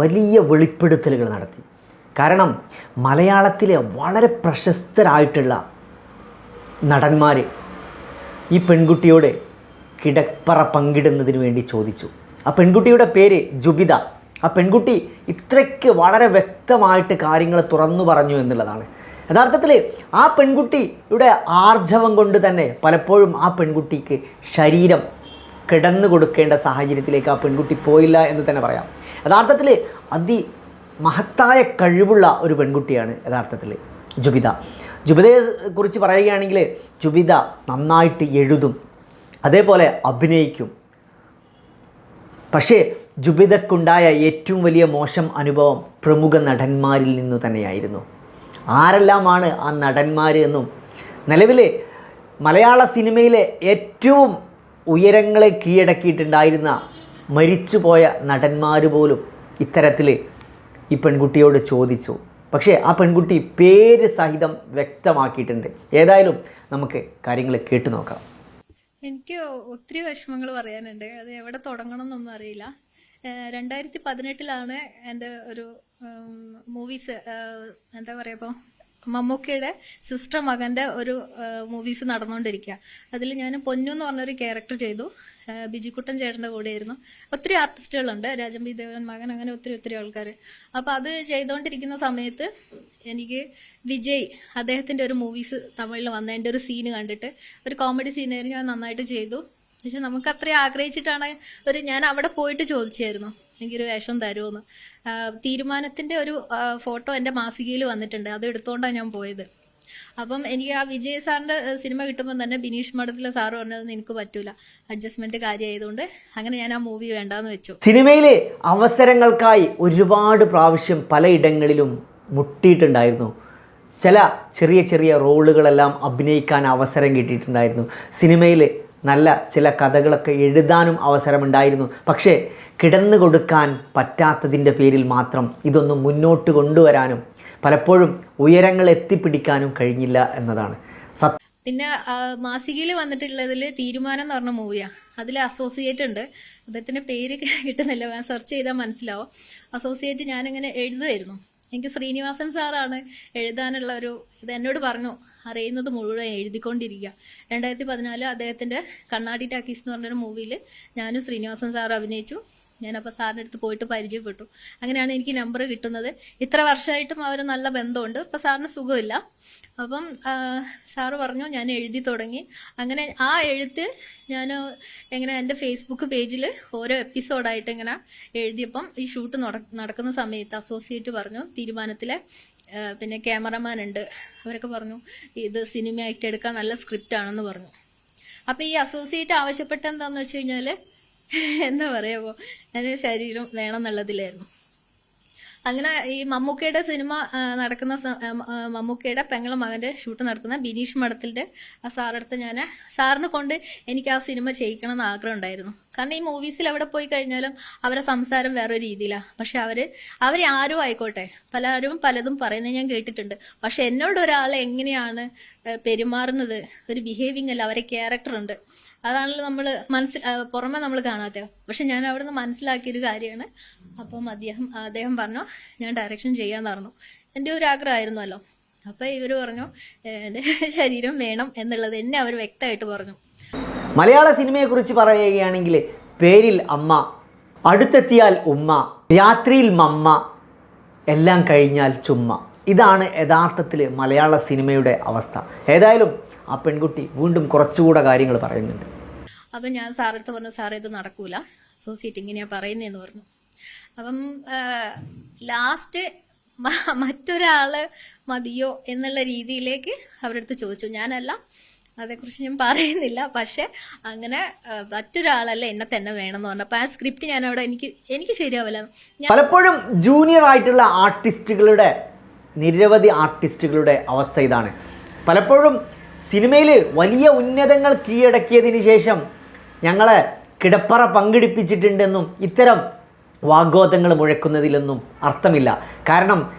വലിയ വെളിപ്പെടുത്തലുകൾ നടത്തി. കാരണം മലയാളത്തിലെ വളരെ പ്രശസ്തരായിട്ടുള്ള നടന്മാർ ഈ പെൺകുട്ടിയോട് കിടപ്പറ പങ്കിടുന്നതിന് വേണ്ടി ചോദിച്ചു. ആ പെൺകുട്ടിയുടെ പേര് ജുബിത. ആ പെൺകുട്ടി ഇത്രയ്ക്ക് വളരെ വ്യക്തമായിട്ട് കാര്യങ്ങൾ തുറന്നു പറഞ്ഞു എന്നുള്ളതാണ്. യഥാർത്ഥത്തിൽ ആ പെൺകുട്ടിയുടെ ആർജവം കൊണ്ട് തന്നെ പലപ്പോഴും ആ പെൺകുട്ടിക്ക് ശരീരം കിടന്നു കൊടുക്കേണ്ട സാഹചര്യത്തിലേക്ക് ആ പെൺകുട്ടി പോയില്ല എന്ന് തന്നെ പറയാം. യഥാർത്ഥത്തിൽ അതി മഹത്തായ കഴിവുള്ള ഒരു പെൺകുട്ടിയാണ് യഥാർത്ഥത്തിൽ ജുബിത. ജുബിതയെ കുറിച്ച് പറയുകയാണെങ്കിൽ ജുബിത നന്നായിട്ട് എഴുതും അതേപോലെ അഭിനയിക്കും. പക്ഷേ ജുബിതക്കുണ്ടായ ഏറ്റവും വലിയ മോശം അനുഭവം പ്രമുഖ നടന്മാരിൽ നിന്നു തന്നെയായിരുന്നു. ആരെല്ലാമാണ് ആ നടന്മാർ എന്നും നിലവിൽ മലയാള സിനിമയിലെ ഏറ്റവും ഉയരങ്ങളെ കീഴടക്കിയിട്ടുണ്ടായിരുന്ന മരിച്ചുപോയ നടന്മാർ പോലും ഇത്തരത്തിൽ ഈ പെൺകുട്ടിയോട് ചോദിച്ചു. പക്ഷേ ആ പെൺകുട്ടി പേര് സഹിതം വ്യക്തമാക്കിയിട്ടുണ്ട്. ഏതായാലും നമുക്ക് കാര്യങ്ങൾ കേട്ടു നോക്കാം. എനിക്ക് ഒത്തിരി വിഷമങ്ങൾ പറയാനുണ്ട്. അത് എവിടെ തുടങ്ങണം എന്നൊന്നും അറിയില്ല രണ്ടായിരത്തി പതിനെട്ടിലാണ് എന്റെ ഒരു മൂവീസ് എന്താ പറയുക ഇപ്പോൾ മമ്മൂക്കയുടെ സിസ്റ്റർ മകന്റെ ഒരു മൂവീസ് നടന്നുകൊണ്ടിരിക്കുക അതിൽ ഞാൻ പൊന്നു എന്ന് പറഞ്ഞൊരു ക്യാരക്ടർ ചെയ്തു. ബിജിക്കുട്ടൻ ചേട്ടന്റെ കൂടെയായിരുന്നു. ഒത്തിരി ആർട്ടിസ്റ്റുകളുണ്ട് രാജംബി ദേവൻ മകൻ അങ്ങനെ ഒത്തിരി ഒത്തിരി ആൾക്കാർ അപ്പോൾ അത് ചെയ്തുകൊണ്ടിരിക്കുന്ന സമയത്ത് എനിക്ക് വിജയ് അദ്ദേഹത്തിന്റെ ഒരു മൂവീസ് തമിഴിൽ വന്നതിന്റെ ഒരു സീന് കണ്ടിട്ട് ഒരു കോമഡി സീനായിരുന്നു ഞാൻ നന്നായിട്ട് ചെയ്തു. പക്ഷെ നമുക്ക് അത്രയും ആഗ്രഹിച്ചിട്ടാണ് ഒരു ഞാൻ അവിടെ പോയിട്ട് ചോദിച്ചായിരുന്നു. എനിക്കൊരു വേഷം തരുമെന്ന് തീരുമാനത്തിന്റെ ഒരു ഫോട്ടോ എന്റെ മാസികയിൽ വന്നിട്ടുണ്ട്. അത് എടുത്തുകൊണ്ടാണ് ഞാൻ പോയത്. അപ്പം എനിക്ക് ആ വിജയ് സാറിന്റെ സിനിമ കിട്ടുമ്പോൾ തന്നെ ബിനീഷ് മഠത്തിലെ സാറ് പറഞ്ഞത് എനിക്ക് പറ്റൂല. അഡ്ജസ്റ്റ്മെന്റ് കാര്യമായതുകൊണ്ട് അങ്ങനെ ഞാൻ ആ മൂവി വേണ്ടാന്ന് വെച്ചു. സിനിമയിലെ അവസരങ്ങൾക്കായി ഒരുപാട് പ്രാവശ്യം പലയിടങ്ങളിലും മുട്ടിയിട്ടുണ്ടായിരുന്നു. ചില ചെറിയ ചെറിയ റോളുകളെല്ലാം അഭിനയിക്കാൻ അവസരം കിട്ടിയിട്ടുണ്ടായിരുന്നു. സിനിമയിൽ നല്ല ചില കഥകളൊക്കെ എഴുതാനും അവസരമുണ്ടായിരുന്നു. പക്ഷേ കിടന്നു കൊടുക്കാൻ പറ്റാത്തതിന്റെ പേരിൽ മാത്രം ഇതൊന്നും മുന്നോട്ട് കൊണ്ടുവരാനും പലപ്പോഴും ഉയരങ്ങൾ എത്തിപ്പിടിക്കാനും കഴിഞ്ഞില്ല എന്നതാണ്. പിന്നെ മാസികയിൽ വന്നിട്ടുള്ളതിൽ തീരുമാനം എന്ന് പറഞ്ഞ മൂവിയാണ് അതിൽ അസോസിയേറ്റ് ഉണ്ട്. അദ്ദേഹത്തിന്റെ പേര് കിട്ടുന്നില്ല. സെർച്ച് ചെയ്താൽ മനസ്സിലാവും. അസോസിയേറ്റ് ഞാനിങ്ങനെ എഴുതുമായിരുന്നു എനിക്ക് ശ്രീനിവാസൻ സാറാണ് എഴുതാനുള്ള ഒരു ഇത് എന്നോട് പറഞ്ഞു. അറിയുന്നത് മുഴുവൻ എഴുതിക്കൊണ്ടിരിക്കുക. രണ്ടായിരത്തി പതിനാല് അദ്ദേഹത്തിന്റെ കണ്ണാടി ടാക്കീസ് എന്ന് പറഞ്ഞൊരു മൂവിയിൽ ഞാനും ശ്രീനിവാസൻ സാർ അഭിനയിച്ചു. ഞാനപ്പോൾ സാറിന്റെ അടുത്ത് പോയിട്ട് പരിചയപ്പെട്ടു. അങ്ങനെയാണ് എനിക്ക് നമ്പർ കിട്ടുന്നത്. ഇത്ര വർഷമായിട്ടും അവർ നല്ല ബന്ധമുണ്ട്. ഇപ്പം സാറിന് സുഖമില്ല. അപ്പം സാറ് പറഞ്ഞു ഞാൻ എഴുതി തുടങ്ങി. അങ്ങനെ ആ എഴുത്ത് ഞാൻ എങ്ങനെ എന്റെ ഫേസ്ബുക്ക് പേജിൽ ഓരോ എപ്പിസോഡായിട്ട് ഇങ്ങനെ എഴുതിയപ്പം ഈ ഷൂട്ട് നടക്കുന്ന സമയത്ത് അസോസിയേറ്റ് പറഞ്ഞു തീരുമാനത്തിലെ പിന്നെ ക്യാമറമാൻ ഉണ്ട്. അവരൊക്കെ പറഞ്ഞു ഇത് സിനിമയായിട്ട് എടുക്കാൻ നല്ല സ്ക്രിപ്റ്റ് ആണെന്ന് പറഞ്ഞു. അപ്പോൾ ഈ അസോസിയേറ്റ് ആവശ്യപ്പെട്ട എന്താന്ന് വെച്ച് കഴിഞ്ഞാൽ എന്താ പറയാ എന്റെ ശരീരം വേണം എന്നുള്ളതിലായിരുന്നു അങ്ങനെ ഈ മമ്മൂക്കയുടെ സിനിമ നടക്കുന്ന മമ്മൂക്കയുടെ പെങ്ങള മകന്റെ ഷൂട്ട് നടക്കുന്ന ബിനീഷ് മഠത്തിന്റെ ആ സാറടുത്ത് ഞാൻ സാറിനെ കൊണ്ട് എനിക്ക് ആ സിനിമ ചെയ്യിക്കണം എന്ന് ആഗ്രഹം ഉണ്ടായിരുന്നു. കാരണം ഈ മൂവീസിൽ എവിടെ പോയി കഴിഞ്ഞാലും അവരെ സംസാരം വേറൊരു രീതിയിലാണ് പക്ഷെ അവർ അവർ ആരും ആയിക്കോട്ടെ പലരും പലതും പറയുന്നത് ഞാൻ കേട്ടിട്ടുണ്ട്. പക്ഷെ എന്നോട് ഒരാൾ എങ്ങനെയാണ് പെരുമാറുന്നത്? ഒരു ബിഹേവിങ് അല്ല അവരെ ക്യാരക്ടർ ഉണ്ട്. അതാണല്ലോ നമ്മൾ മനസ്സിൽ പുറമെ നമ്മൾ കാണാത്ത പക്ഷെ ഞാൻ അവിടുന്ന് മനസ്സിലാക്കിയൊരു കാര്യമാണ്. അപ്പം അദ്ദേഹം അദ്ദേഹം പറഞ്ഞു ഞാൻ ഡയറക്ഷൻ ചെയ്യാന്ന് പറഞ്ഞു. എന്റെ ഒരു ആഗ്രഹമായിരുന്നല്ലോ. അപ്പം ഇവർ പറഞ്ഞു എന്റെ ശരീരം വേണം എന്നുള്ളത് എന്നെ അവർ വ്യക്തമായിട്ട് പറഞ്ഞു. മലയാള സിനിമയെ കുറിച്ച് പറയുകയാണെങ്കിൽ പേരിൽ അമ്മ അടുത്തെത്തിയാൽ ഉമ്മ രാത്രിയിൽ മമ്മ എല്ലാം കഴിഞ്ഞാൽ ചുമ്മ. ഇതാണ് യഥാർത്ഥത്തിൽ മലയാള സിനിമയുടെ അവസ്ഥ. ഏതായാലും ആ പെൺകുട്ടി വീണ്ടും കുറച്ചുകൂടെ കാര്യങ്ങൾ പറയുന്നുണ്ട്. അപ്പം ഞാൻ സാറെടുത്ത് പറഞ്ഞു സാറേ ഇത് നടക്കൂല. അസോസിയേറ്റ് ഇങ്ങനെയാ പറയുന്നതെന്ന് പറഞ്ഞു. അപ്പം ലാസ്റ്റ് മറ്റൊരാൾ മതിയോ എന്നുള്ള രീതിയിലേക്ക് അവരടുത്ത് ചോദിച്ചു. ഞാനല്ല അതേക്കുറിച്ച് ഞാൻ പറയുന്നില്ല. പക്ഷെ അങ്ങനെ മറ്റൊരാളല്ല എന്നെ തന്നെ വേണം എന്ന് പറഞ്ഞപ്പോൾ ആ സ്ക്രിപ്റ്റ് ഞാൻ അവിടെ എനിക്ക് എനിക്ക് ശരിയാവില്ല. പലപ്പോഴും ജൂനിയർ ആയിട്ടുള്ള ആർട്ടിസ്റ്റുകളുടെ നിരവധി ആർട്ടിസ്റ്റുകളുടെ അവസ്ഥ ഇതാണ്. പലപ്പോഴും സിനിമയിൽ വലിയ ഉന്നതങ്ങൾ കീഴടക്കിയതിന് ശേഷം ഞങ്ങളെ കിടപ്പറ പങ്കെടുപ്പിച്ചിട്ടുണ്ടെന്നും ഇത്തരം വാഗ്വാദങ്ങൾ മുഴക്കുന്നതിലൊന്നും അർത്ഥമില്ല. കാരണം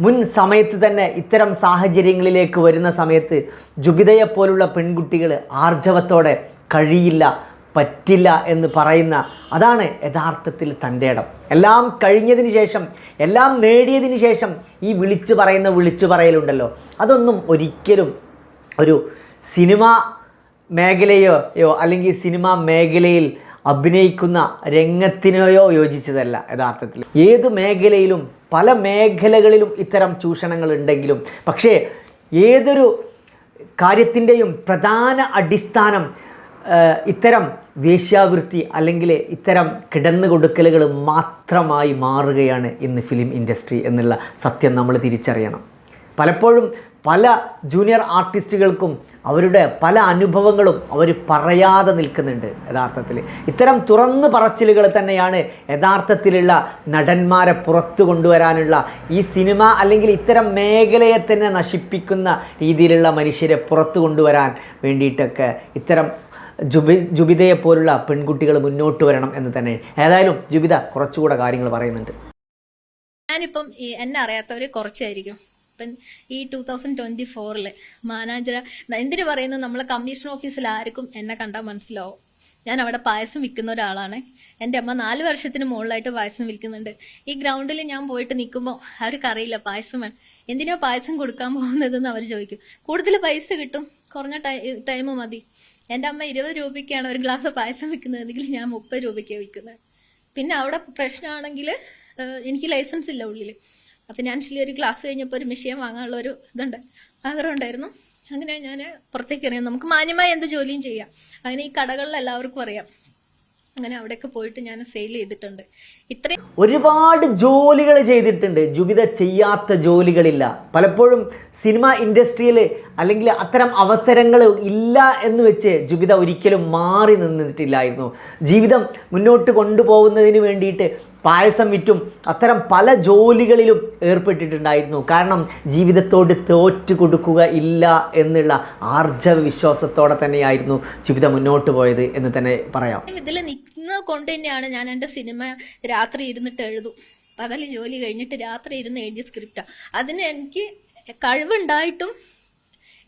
മുൻ സമയത്ത് തന്നെ ഇത്തരം സാഹചര്യങ്ങളിലേക്ക് വരുന്ന സമയത്ത് ജുബിതയെപ്പോലുള്ള പെൺകുട്ടികൾ ആർജവത്തോടെ കഴിയില്ല പറ്റില്ല എന്ന് പറയുന്ന അതാണ് യഥാർത്ഥത്തിൽ തന്റെ ഇടം. എല്ലാം കഴിഞ്ഞതിന് ശേഷം എല്ലാം നേടിയതിന് ശേഷം ഈ വിളിച്ചു പറയുന്ന വിളിച്ചു പറയലുണ്ടല്ലോ. അതൊന്നും ഒരിക്കലും ഒരു സിനിമ മേഖലയോ അല്ലെങ്കിൽ സിനിമ മേഖലയിൽ അഭിനയിക്കുന്ന രംഗത്തിനെയോ യോജിച്ചതല്ല യഥാർത്ഥത്തിൽ. ഏത് മേഖലയിലും പല മേഖലകളിലും ഇത്തരം ചൂഷണങ്ങൾ ഉണ്ടെങ്കിലും പക്ഷേ ഏതൊരു കാര്യത്തിന്റെയും പ്രധാന അടിസ്ഥാനം ഇത്തരം വേശ്യാവൃത്തി അല്ലെങ്കിൽ ഇത്തരം കിടന്നു കൊടുക്കലുകൾ മാത്രമായി മാറുകയാണ് ഇന്ന് ഫിലിം ഇൻഡസ്ട്രി എന്നുള്ള സത്യം നമ്മൾ തിരിച്ചറിയണം. പലപ്പോഴും പല ജൂനിയർ ആർട്ടിസ്റ്റുകൾക്കും അവരുടെ പല അനുഭവങ്ങളും അവർ പറയാതെ നിൽക്കുന്നുണ്ട് യഥാർത്ഥത്തിൽ. ഇത്തരം തുറന്നു പറച്ചിലുകൾ തന്നെയാണ് യഥാർത്ഥത്തിലുള്ള നടന്മാരെ പുറത്തു കൊണ്ടുവരാനുള്ള ഈ സിനിമ അല്ലെങ്കിൽ ഇത്തരം മേഖലയെ തന്നെ നശിപ്പിക്കുന്ന രീതിയിലുള്ള മനുഷ്യരെ പുറത്തു കൊണ്ടുവരാൻ വേണ്ടിയിട്ടൊക്കെ ഇത്തരം ജുബി ജുബിതയെ പോലുള്ള പെൺകുട്ടികൾ മുന്നോട്ട് വരണം എന്ന് തന്നെ. ഏതായാലും ജുബിത കുറച്ചുകൂടെ കാര്യങ്ങൾ പറയുന്നുണ്ട്. ഞാനിപ്പം എന്നെ അറിയാത്തവര് കുറച്ചായിരിക്കും. ഇപ്പം ഈ ടൂ തൗസൻഡ് ട്വന്റി ഫോറിൽ മാനാഞ്ചിറ എന്തിനു പറയുന്നു? നമ്മളെ കമ്മീഷൻ ഓഫീസിൽ ആർക്കും എന്നെ കണ്ടാൽ മനസ്സിലാവും. ഞാൻ അവിടെ പായസം വിൽക്കുന്ന ഒരാളാണ്. എന്റെ അമ്മ നാല് വർഷത്തിന് മുകളിലായിട്ട് പായസം വിൽക്കുന്നുണ്ട്. ഈ ഗ്രൗണ്ടിൽ ഞാൻ പോയിട്ട് നിൽക്കുമ്പോൾ അവർക്ക് അറിയില്ല പായസം വേണം. എന്തിനാ പായസം കൊടുക്കാൻ പോകുന്നതെന്ന് അവർ ചോദിക്കും. കൂടുതൽ പൈസ കിട്ടും. കുറഞ്ഞ ടൈ ടൈം മതി. എന്റെ അമ്മ ഇരുപത് രൂപയ്ക്കാണ് ഒരു ഗ്ലാസ് പായസം വിൽക്കുന്നതെങ്കിൽ ഞാൻ മുപ്പത് രൂപയ്ക്ക് വിൽക്കുന്നത്. പിന്നെ അവിടെ പ്രശ്നമാണെങ്കിൽ എനിക്ക് ലൈസൻസ് ഇല്ല ഉള്ളിൽ ഫിനാൻഷ്യലി ഒരു ക്ലാസ് കഴിഞ്ഞപ്പോൾ ഒരു മെഷീൻ വാങ്ങാനുള്ള ഒരു ഇതുണ്ട്. ആഗ്രഹം ഉണ്ടായിരുന്നു. അങ്ങനെ ഞാൻ പുറത്തേക്ക് അറിയാം നമുക്ക് മാന്യമായി എന്ത് ജോലിയും ചെയ്യാം. അങ്ങനെ ഈ കടകളിൽ എല്ലാവർക്കും അറിയാം. അങ്ങനെ അവിടെയൊക്കെ പോയിട്ട് ഞാൻ സെയിൽ ചെയ്തിട്ടുണ്ട്. ഇത്രയും ഒരുപാട് ജോലികൾ ചെയ്തിട്ടുണ്ട്. ജുബിത ചെയ്യാത്ത ജോലികളില്ല. പലപ്പോഴും സിനിമ ഇൻഡസ്ട്രിയിൽ അല്ലെങ്കിൽ അത്തരം അവസരങ്ങൾ ഇല്ല എന്ന് വെച്ച് ജുബിത ഒരിക്കലും മാറി നിന്നിട്ടില്ലായിരുന്നു. ജീവിതം മുന്നോട്ട് കൊണ്ടുപോകുന്നതിന് വേണ്ടിയിട്ട് പായസം വിറ്റും അത്തരം പല ജോലികളിലും ഏർപ്പെട്ടിട്ടുണ്ടായിരുന്നു. കാരണം ജീവിതത്തോട് തോറ്റു കൊടുക്കുക ഇല്ല എന്നുള്ള ആർജവ വിശ്വാസത്തോടെ തന്നെയായിരുന്നു ജീവിതം മുന്നോട്ട് പോയത് എന്ന് തന്നെ പറയാം. ഇതിൽ നിൽക്കുന്നത് കൊണ്ട് തന്നെയാണ് ഞാൻ എന്റെ സിനിമ രാത്രി ഇരുന്നിട്ട് എഴുതും. പകൽ ജോലി കഴിഞ്ഞിട്ട് രാത്രി ഇരുന്ന് എഴുതിയ സ്ക്രിപ്റ്റാണ് അതിന് എനിക്ക് കഴിവുണ്ടായിട്ടും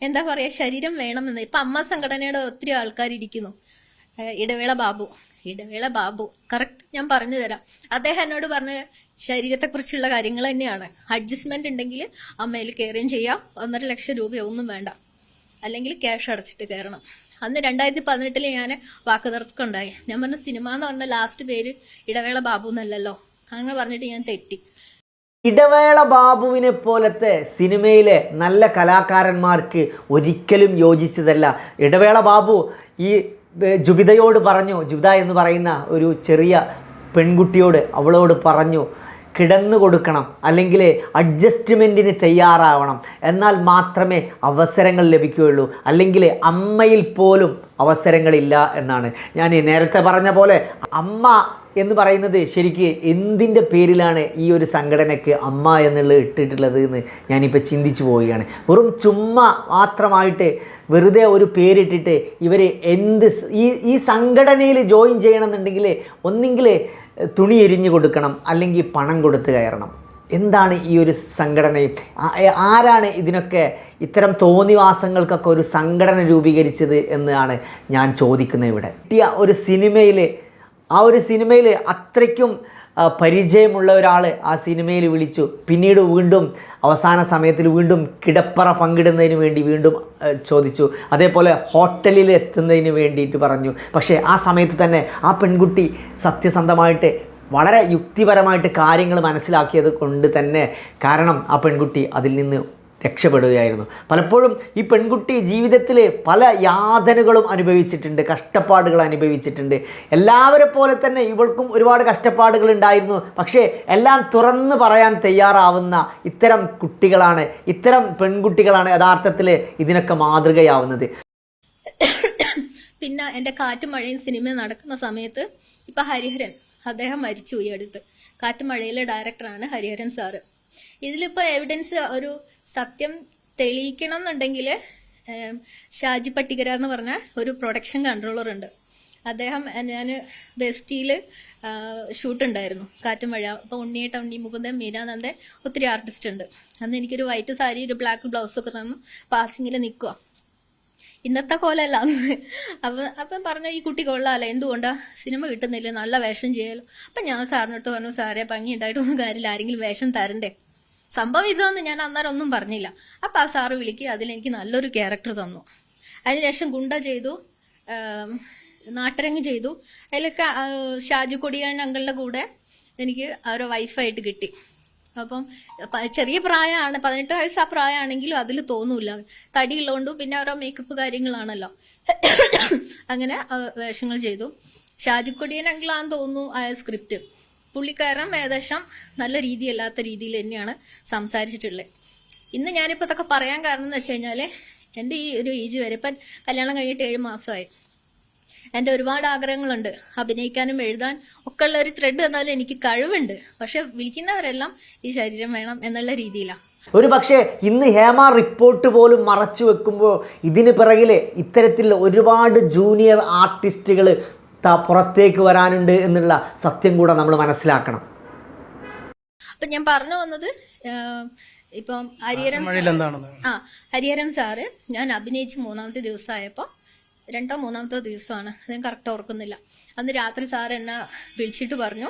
എന്താ പറയുക ശരീരം വേണമെന്ന്. ഇപ്പം അമ്മ സംഘടനയുടെ ഒത്തിരി ആൾക്കാർ ഇരിക്കുന്നു ഇടവേള ബാബു. ഇടവേള ബാബു. കറക്റ്റ് ഞാൻ പറഞ്ഞു തരാം അദ്ദേഹം എന്നോട് പറഞ്ഞ ശരീരത്തെക്കുറിച്ചുള്ള കാര്യങ്ങൾ തന്നെയാണ്. അഡ്ജസ്റ്റ്മെന്റ് ഉണ്ടെങ്കിൽ അമ്മയിൽ കയറുകയും ചെയ്യാം. ഒന്നര ലക്ഷം രൂപയൊന്നും വേണ്ട. അല്ലെങ്കിൽ ക്യാഷ് അടച്ചിട്ട് കയറണം. അന്ന് രണ്ടായിരത്തി പതിനെട്ടിൽ ഞാൻ വാക്കുതർക്കം ഉണ്ടായി ഞാൻ പറഞ്ഞ സിനിമ എന്ന് പറഞ്ഞ ലാസ്റ്റ് പേര് ഇടവേള ബാബു എന്നല്ലല്ലോ. അങ്ങനെ പറഞ്ഞിട്ട് ഞാൻ തെറ്റി. ഇടവേള ബാബുവിനെ പോലത്തെ സിനിമയിലെ നല്ല കലാകാരന്മാർക്ക് ഒരിക്കലും യോജിച്ചതല്ല. ഇടവേള ബാബു ഈ ജുബിതയോട് പറഞ്ഞു ജുബിത എന്ന് പറയുന്ന ഒരു ചെറിയ പെൺകുട്ടിയോട് അവളോട് പറഞ്ഞു കിടന്നു കൊടുക്കണം അല്ലെങ്കിൽ അഡ്ജസ്റ്റ്മെന്റിന് തയ്യാറാവണം. എന്നാൽ മാത്രമേ അവസരങ്ങൾ ലഭിക്കുകയുള്ളൂ. അല്ലെങ്കിൽ അമ്മയിൽ പോലും അവസരങ്ങളില്ല എന്നാണ്. ഞാൻ നേരത്തെ പറഞ്ഞ പോലെ അമ്മ എന്ന് പറയുന്നത് ശരിക്ക് എന്തിന്റെ പേരിലാണ് ഈ ഒരു സംഘടനയ്ക്ക് അമ്മ എന്നുള്ളത് ഇട്ടിട്ടുള്ളത് എന്ന് ഞാനിപ്പോൾ ചിന്തിച്ചു പോവുകയാണ്. വെറും ചുമ്മാ മാത്രമായിട്ട് വെറുതെ ഒരു പേരിട്ടിട്ട് ഇവർ എന്ത് ഈ ഈ സംഘടനയിൽ ജോയിൻ ചെയ്യണമെന്നുണ്ടെങ്കിൽ ഒന്നെങ്കിൽ തുണി എരിഞ്ഞു കൊടുക്കണം അല്ലെങ്കിൽ പണം കൊടുത്ത് കയറണം. എന്താണ് ഈ ഒരു സംഘടനയും? ആരാണ് ഇതിനൊക്കെ ഇത്തരം തോന്നിവാസങ്ങൾക്കൊക്കെ ഒരു സംഘടന രൂപീകരിച്ചത് എന്നാണ് ഞാൻ ചോദിക്കുന്നത് ഇവിടെ. കിട്ടിയ ഒരു സിനിമയിൽ ആ ഒരു സിനിമയിൽ അത്രയ്ക്കും പരിചയമുള്ള ഒരാൾ ആ സിനിമയിൽ വിളിച്ചു. പിന്നീട് വീണ്ടും അവസാന സമയത്തിൽ വീണ്ടും കിടപ്പറ പങ്കിടുന്നതിന് വേണ്ടി വീണ്ടും ചോദിച്ചു. അതേപോലെ ഹോട്ടലിൽ എത്തുന്നതിന് വേണ്ടിയിട്ട് പറഞ്ഞു. പക്ഷേ ആ സമയത്ത് തന്നെ ആ പെൺകുട്ടി സത്യസന്ധമായിട്ട് വളരെ യുക്തിപരമായിട്ട് കാര്യങ്ങൾ മനസ്സിലാക്കിയത് കൊണ്ട് തന്നെ കാരണം ആ പെൺകുട്ടി അതിൽ നിന്ന് രക്ഷപ്പെടുകയായിരുന്നു. പലപ്പോഴും ഈ പെൺകുട്ടി ജീവിതത്തിൽ പല യാതനകളും അനുഭവിച്ചിട്ടുണ്ട് കഷ്ടപ്പാടുകൾ അനുഭവിച്ചിട്ടുണ്ട്. എല്ലാവരെ പോലെ തന്നെ ഇവൾക്കും ഒരുപാട് കഷ്ടപ്പാടുകൾ ഉണ്ടായിരുന്നു. പക്ഷേ എല്ലാം തുറന്നു പറയാൻ തയ്യാറാവുന്ന ഇത്തരം കുട്ടികളാണ് ഇത്തരം പെൺകുട്ടികളാണ് യഥാർത്ഥത്തിൽ ഇതിനൊക്കെ മാതൃകയാവുന്നത്. പിന്നെ എന്റെ കാറ്റും മഴയും സിനിമ നടക്കുന്ന സമയത്ത് ഇപ്പം ഹരിഹരൻ അദ്ദേഹം മരിച്ചു ഈ അടുത്ത്. കാറ്റും മഴയിലെ ഡയറക്ടറാണ് ഹരിഹരൻ സാറ്. ഇതിലിപ്പോൾ എവിഡൻസ് ഒരു സത്യം തെളിയിക്കണം എന്നുണ്ടെങ്കിൽ ഷാജി പട്ടികര എന്ന് പറഞ്ഞ ഒരു പ്രൊഡക്ഷൻ കൺട്രോളർ ഉണ്ട്. അദ്ദേഹം ഞാൻ ബെസ്റ്റിയിൽ ഷൂട്ട് ഉണ്ടായിരുന്നു കാറ്റും മഴ. അപ്പോൾ ഉണ്ണിയേട്ട ഉണ്ണി മുകുന്ദൻ മീരാനന്ദൻ ഒത്തിരി ആർട്ടിസ്റ്റ് ഉണ്ട്. അന്ന് എനിക്കൊരു വൈറ്റ് സാരി ഒരു ബ്ലാക്ക് ബ്ലൗസ് ഒക്കെ തന്നു. പാസിങ്ങിൽ നിൽക്കുക ഇന്നത്തെ കോലല്ല അന്ന്. അപ്പം അപ്പം പറഞ്ഞു ഈ കുട്ടി കൊള്ളാമല്ലോ എന്തുകൊണ്ടാ? സിനിമ കിട്ടുന്നില്ല? നല്ല വേഷം ചെയ്യാലോ? അപ്പം ഞാൻ സാറിനടുത്ത് പറഞ്ഞു സാറേ ഭംഗി ഉണ്ടായിട്ടൊന്നും കാര്യമില്ല. ആരെങ്കിലും വേഷം തരണ്ടേ? സംഭവം ഇതെന്ന് ഞാൻ അന്നേരം ഒന്നും പറഞ്ഞില്ല. അപ്പം ആ സാറ് വിളിക്കുക അതിലെനിക്ക് നല്ലൊരു ക്യാരക്ടർ തന്നു. അതിനുശേഷം ഗുണ്ട ചെയ്തു നാട്ടരങ്ങ് ചെയ്തു. അതിലൊക്കെ ഷാജു കൊടിയാൻ അങ്കളുടെ കൂടെ എനിക്ക് ഒരു വൈഫായിട്ട് കിട്ടി. അപ്പം ചെറിയ പ്രായമാണ് പതിനെട്ട് വയസ്സ് ആ പ്രായമാണെങ്കിലും അതിൽ തോന്നൂല. തടിയുള്ളതുകൊണ്ടും പിന്നെ ഓരോ മേക്കപ്പ് കാര്യങ്ങളാണല്ലോ. അങ്ങനെ വേഷങ്ങൾ ചെയ്തു. ഷാജിക്കൊടിയൻ അങ്കിളാന്ന് തോന്നുന്നു ആ സ്ക്രിപ്റ്റ് പുള്ളിക്കാരൻ ഏകദേശം നല്ല രീതിയല്ലാത്ത രീതിയിൽ തന്നെയാണ് സംസാരിച്ചിട്ടുള്ളത്. ഇന്ന് ഞാനിപ്പോൾ ഇതൊക്കെ പറയാൻ കാരണം എന്ന് വെച്ച് കഴിഞ്ഞാൽ എന്റെ ഈ ഒരു ഏജ് വരെ ഇപ്പം കല്യാണം കഴിഞ്ഞിട്ട് ഏഴ് മാസമായി. എന്റെ ഒരുപാട് ആഗ്രഹങ്ങളുണ്ട്. അഭിനയിക്കാനും എഴുതാൻ ഒക്കെ ഉള്ള ഒരു ത്രെഡ് എന്നാലും എനിക്ക് കഴിവുണ്ട്. പക്ഷെ വിളിക്കുന്നവരെല്ലാം ഈ ശരീരം വേണം എന്നുള്ള രീതിയിലാണ്. ഒരു പക്ഷേ ഇന്ന് ഹേമ റിപ്പോർട്ട് പോലും മറച്ചു വെക്കുമ്പോൾ ഇതിന് പിറകിൽ ഇത്തരത്തിൽ ഒരുപാട് ജൂനിയർ ആർട്ടിസ്റ്റുകൾ പുറത്തേക്ക് വരാനുണ്ട് എന്നുള്ള സത്യം കൂടെ നമ്മൾ മനസ്സിലാക്കണം. അപ്പം ഞാൻ പറഞ്ഞു വന്നത് ഇപ്പം ഹരിഹരൻ മഴയിൽ ആ ഹരിഹരൻ സാറ് ഞാൻ അഭിനയിച്ച് മൂന്നാമത്തെ ദിവസമായപ്പോൾ രണ്ടോ മൂന്നാമത്തെ ദിവസമാണ്. ഞാൻ കറക്റ്റ് ഓർക്കുന്നില്ല. അന്ന് രാത്രി സാർ എന്നെ വിളിച്ചിട്ട് പറഞ്ഞു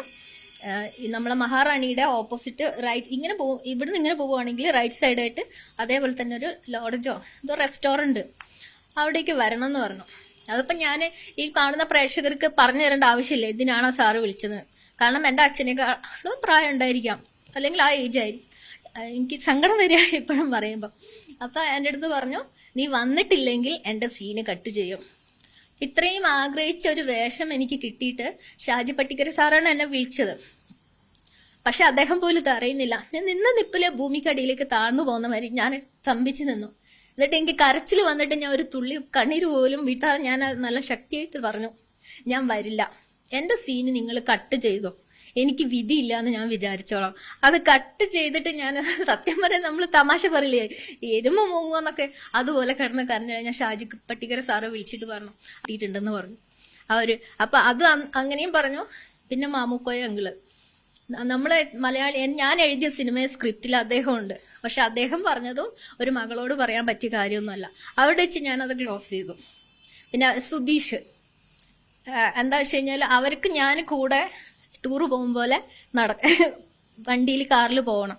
നമ്മളെ മഹാറാണിയുടെ ഓപ്പോസിറ്റ് റൈറ്റ് ഇങ്ങനെ പോകും ഇവിടുന്ന് ഇങ്ങനെ പോവുകയാണെങ്കിൽ റൈറ്റ് സൈഡായിട്ട് അതേപോലെ തന്നെ ഒരു ലോഡ്ജോ എന്തോ റെസ്റ്റോറന്റ് അവിടേക്ക് വരണം എന്ന് പറഞ്ഞു. അതിപ്പോൾ ഞാൻ ഈ കാണുന്ന പ്രേക്ഷകർക്ക് പറഞ്ഞു തരേണ്ട ആവശ്യമില്ല. എന്തിനാണ് സാറ് വിളിച്ചത്? കാരണം എന്റെ അച്ഛനേക്കാളും പ്രായം ഉണ്ടായിരിക്കാം. അല്ലെങ്കിൽ ആ ഏജ് ആയിരിക്കും. എനിക്ക് സങ്കടം വരിക എപ്പോഴും പറയുമ്പോൾ അപ്പം എന്റെ അടുത്ത് പറഞ്ഞു നീ വന്നിട്ടില്ലെങ്കിൽ എന്റെ സീന് കട്ട് ചെയ്യും. ഇത്രയും ആഗ്രഹിച്ച ഒരു വേഷം എനിക്ക് കിട്ടിയിട്ട് ഷാജി പട്ടിക്കര സാറാണ് എന്നെ വിളിച്ചത്. പക്ഷെ അദ്ദേഹം പോലും ഇത് അറിയുന്നില്ല. ഞാൻ നിന്ന നിപ്പിലെ ഭൂമിക്കടിയിലേക്ക് താഴ്ന്നു പോകുന്ന മാതിരി ഞാൻ സ്തംഭിച്ചു നിന്നു. എന്നിട്ട് എനിക്ക് കരച്ചിൽ വന്നിട്ട് ഞാൻ ഒരു തുള്ളി കണ്ണീര് പോലും വിട്ടാതെ ഞാൻ നല്ല ശക്തിയായിട്ട് പറഞ്ഞു. ഞാൻ വരില്ല. എന്റെ സീന് നിങ്ങൾ കട്ട് ചെയ്തോ. എനിക്ക് വിധിയില്ല എന്ന് ഞാൻ വിചാരിച്ചോളാം. അത് കട്ട് ചെയ്തിട്ട് ഞാൻ സത്യം പറയാൻ നമ്മൾ തമാശ പറയില്ലേ? എരുമ മൂങ്ങുവെന്നൊക്കെ അതുപോലെ കിടന്ന് കരഞ്ഞു ഞാൻ ഷാജി പട്ടിക്കര സാറ് വിളിച്ചിട്ട് പറഞ്ഞു. കിട്ടിയിട്ടുണ്ടെന്ന് പറഞ്ഞു. അവർ അപ്പൊ അത് അങ്ങനെയും പറഞ്ഞു. പിന്നെ മാമുക്കോയ അങ്കിൾ നമ്മളെ മലയാളി ഞാൻ എഴുതിയ സിനിമയെ സ്ക്രിപ്റ്റിൽ അദ്ദേഹം ഉണ്ട് പക്ഷെ അദ്ദേഹം പറഞ്ഞതും ഒരു മകളോട് പറയാൻ പറ്റിയ കാര്യമൊന്നുമല്ല. അവിടെ വെച്ച് ഞാനത് ക്ലോസ് ചെയ്തു. പിന്നെ സുധീഷ്. എന്താ വെച്ച് കഴിഞ്ഞാൽ അവർക്ക് ഞാൻ കൂടെ ടൂർ പോകും പോലെ നട വണ്ടിയിൽ കാറിൽ പോകണം.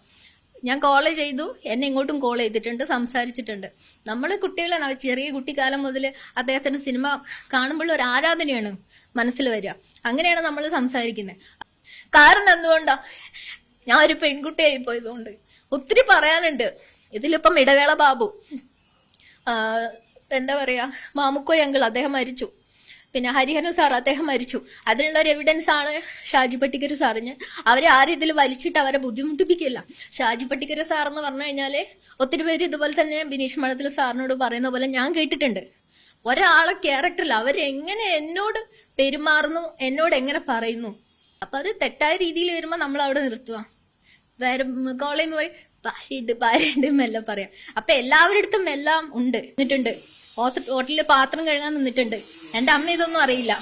ഞാൻ കോൾ ചെയ്തു. എന്നെ ഇങ്ങോട്ടും കോൾ ചെയ്തിട്ടുണ്ട് സംസാരിച്ചിട്ടുണ്ട്. നമ്മൾ കുട്ടികളെ ചെറിയ കുട്ടിക്കാലം മുതൽ അദ്ദേഹത്തിന്റെ സിനിമ കാണുമ്പോൾ ഒരു ആരാധനയാണ് മനസ്സിൽ വരിക. അങ്ങനെയാണ് നമ്മൾ സംസാരിക്കുന്നത് കാരണം എന്തുകൊണ്ടാ? ഞാൻ ഒരു പെൺകുട്ടിയായി പോയതുകൊണ്ട്. ഒത്തിരി പറയാനുണ്ട്. ഇതിലിപ്പം ഇടവേള ബാബു. എന്താ പറയാ? മാമുക്കോ അങ്കിൾ അദ്ദേഹം മരിച്ചു. പിന്നെ ഹരിഹരൻ സാർ അദ്ദേഹം മരിച്ചു. അതിനുള്ള ഒരു എവിഡൻസ് ആണ് ഷാജി പട്ടിക്കർ സാറിന്. അവരെ ആരും ഇതിൽ വലിച്ചിട്ട് അവരെ ബുദ്ധിമുട്ടിപ്പിക്കില്ല. ഷാജി പട്ടിക്കർ സാർ എന്ന് പറഞ്ഞു കഴിഞ്ഞാൽ ഒത്തിരി പേര് ഇതുപോലെ തന്നെ ബിനീഷ് മഠത്തിൽ സാറിനോട് പറയുന്ന പോലെ ഞാൻ കേട്ടിട്ടുണ്ട്. ഒരാളെ ക്യാരക്ടറിൽ അവരെങ്ങനെ എന്നോട് പെരുമാറുന്നു എന്നോട് എങ്ങനെ പറയുന്നു? അപ്പൊ അത് തെറ്റായ രീതിയിൽ വരുമ്പോ നമ്മൾ അവിടെ നിർത്തുക വേറെ കോളേജ് പോയി പാരിട്ട് ഭാര്യയുണ്ട് എല്ലാം പറയാം. അപ്പൊ എല്ലാവരുടെ അടുത്തും എല്ലാം ഉണ്ട്. നിന്നിട്ടുണ്ട്. ഹോട്ട- ഹോട്ടലിൽ പാത്രം കഴുകാൻ നിന്നിട്ടുണ്ട്. എന്റെ അമ്മ ഇതൊന്നും അറിയില്ല.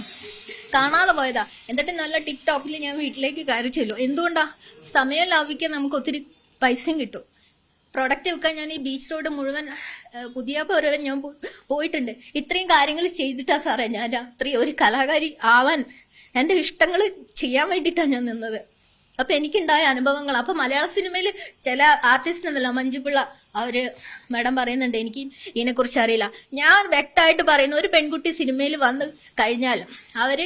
കാണാതെ പോയതാ. എന്നിട്ട് നല്ല ടിക്ടോക്കിൽ ഞാൻ വീട്ടിലേക്ക് കയറി ചെല്ലും എന്തുകൊണ്ടാ? സമയം ലാഭിക്കാൻ നമുക്ക് ഒത്തിരി പൈസയും കിട്ടും. പ്രൊഡക്റ്റ് വിൽക്കാൻ ഞാൻ ഈ ബീച്ച് റോഡ് മുഴുവൻ പുതിയ പോലെ ഞാൻ പോയിട്ടുണ്ട്. ഇത്രയും കാര്യങ്ങൾ ചെയ്തിട്ടാ സാറേ ഞാൻ രാത്രി ഒരു കലാകാരി ആവാൻ എന്റെ ഇഷ്ടങ്ങൾ ചെയ്യാൻ വേണ്ടിയിട്ടാണ് ഞാൻ നിന്നത്. അപ്പൊ എനിക്കുണ്ടായ അനുഭവങ്ങൾ അപ്പൊ മലയാള സിനിമയിൽ ചില ആർട്ടിസ്റ്റ് ഉണ്ടല്ലോ മഞ്ജുപിള്ള അവർ മാഡം പറയുന്നുണ്ട് എനിക്ക് ഇതിനെക്കുറിച്ച് അറിയില്ല. ഞാൻ വ്യക്തമായിട്ട് പറയുന്ന ഒരു പെൺകുട്ടി സിനിമയിൽ വന്ന് കഴിഞ്ഞാൽ അവർ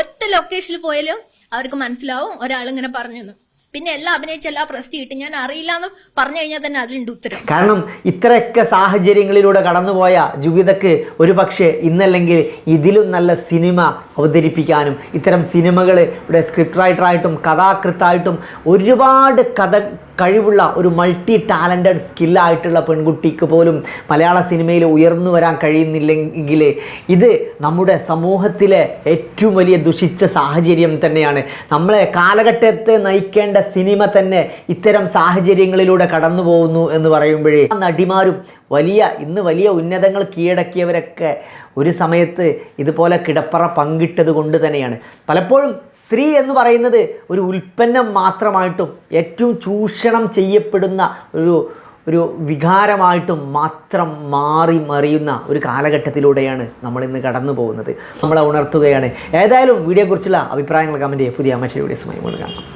ഒറ്റ ലൊക്കേഷനിൽ പോയാലും അവർക്ക് മനസ്സിലാവും ഒരാളിങ്ങനെ പറഞ്ഞെന്ന് പിന്നെ എല്ലാം അഭിനയിച്ച എല്ലാ പ്രസ്തി കിട്ടും. ഞാൻ അറിയില്ല എന്ന് പറഞ്ഞു കഴിഞ്ഞാൽ തന്നെ അതിലുണ്ട് ഉത്തരം. കാരണം ഇത്രയൊക്കെ സാഹചര്യങ്ങളിലൂടെ കടന്നുപോയ ജുവിതക്ക് ഒരു പക്ഷേ ഇന്നല്ലെങ്കിൽ ഇതിലും നല്ല സിനിമ അവതരിപ്പിക്കാനും ഇത്തരം സിനിമകൾ ഇവിടെ സ്ക്രിപ്റ്റ് റൈറ്ററായിട്ടും കഥാകൃത്തായിട്ടും ഒരുപാട് കഥ കഴിവുള്ള ഒരു മൾട്ടി ടാലന്റഡ് സ്കില്ലായിട്ടുള്ള പെൺകുട്ടിക്ക് പോലും മലയാള സിനിമയിൽ ഉയർന്നു വരാൻ കഴിയുന്നില്ലെങ്കിൽ ഇത് നമ്മുടെ സമൂഹത്തിലെ ഏറ്റവും വലിയ ദുഷിച്ച സാഹചര്യം തന്നെയാണ്. നമ്മളെ കാലഘട്ടത്തെ നയിക്കേണ്ട സിനിമ തന്നെ ഇത്തരം സാഹചര്യങ്ങളിലൂടെ കടന്നു പോകുന്നു എന്ന് പറയുമ്പോഴേ നടിമാരും വലിയ ഇന്ന് വലിയ ഉന്നതങ്ങൾ കീഴടക്കിയവരൊക്കെ ഒരു സമയത്ത് ഇതുപോലെ കിടപ്പറ പങ്കിട്ടത് കൊണ്ട് തന്നെയാണ്. പലപ്പോഴും സ്ത്രീ എന്ന് പറയുന്നത് ഒരു ഉൽപ്പന്നം മാത്രമായിട്ടും ഏറ്റവും ചൂഷണം ചെയ്യപ്പെടുന്ന ഒരു ഒരു വികാരമായിട്ടും മാത്രം മാറി മറിയുന്ന ഒരു കാലഘട്ടത്തിലൂടെയാണ് നമ്മൾ ഇന്ന് കടന്നു പോകുന്നത്. നമ്മളെ ഉണർത്തുകയാണ്. ഏതായാലും വീഡിയോയെക്കുറിച്ചുള്ള അഭിപ്രായങ്ങൾ കമന്റ് ചെയ്യുക. പുതിയ മറ്റൊരു വീഡിയോസുമായി മുഴുകാം